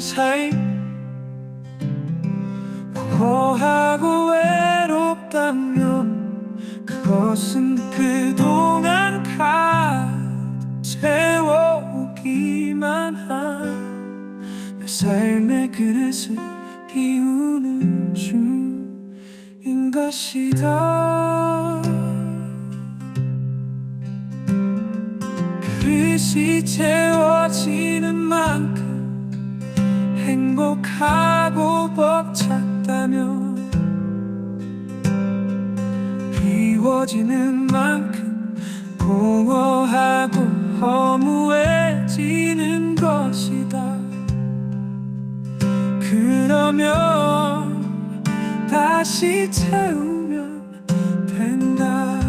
삶 고하고 외롭다면 그것은 그동안 가득 채워오기만 한 내 삶의 그릇을 비우는 중인 것이다. 그릇이 채워지 벅찼다면 비워지는 만큼 공허하고 허무해지는 것이다. 그러면 다시 채우면 된다.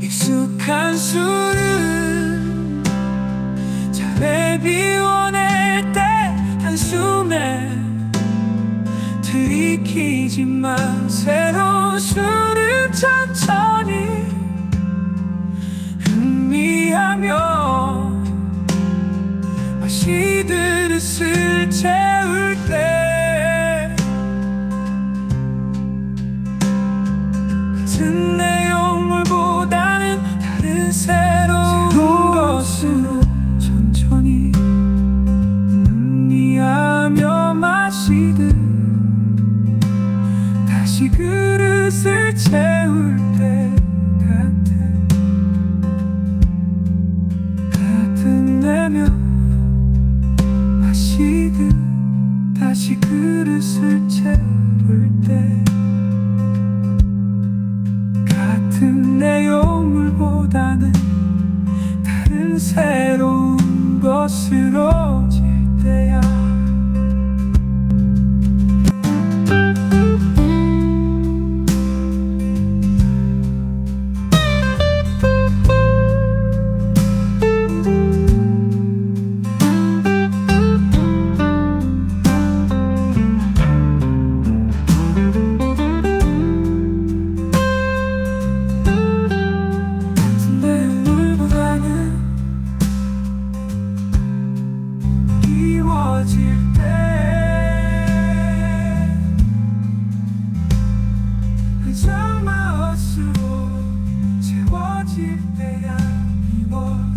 익숙한 술 한숨에 들이키지만 새로운 술은 천천히 흥미하며 맛이 그릇을 채울 때 같은 내용물보다는 다른 새 내면 마시듯 다시 그릇을 채울 때 같은 내용물보다는 다른 새로운 것으로 그저 마음으로 채워질 때야 이월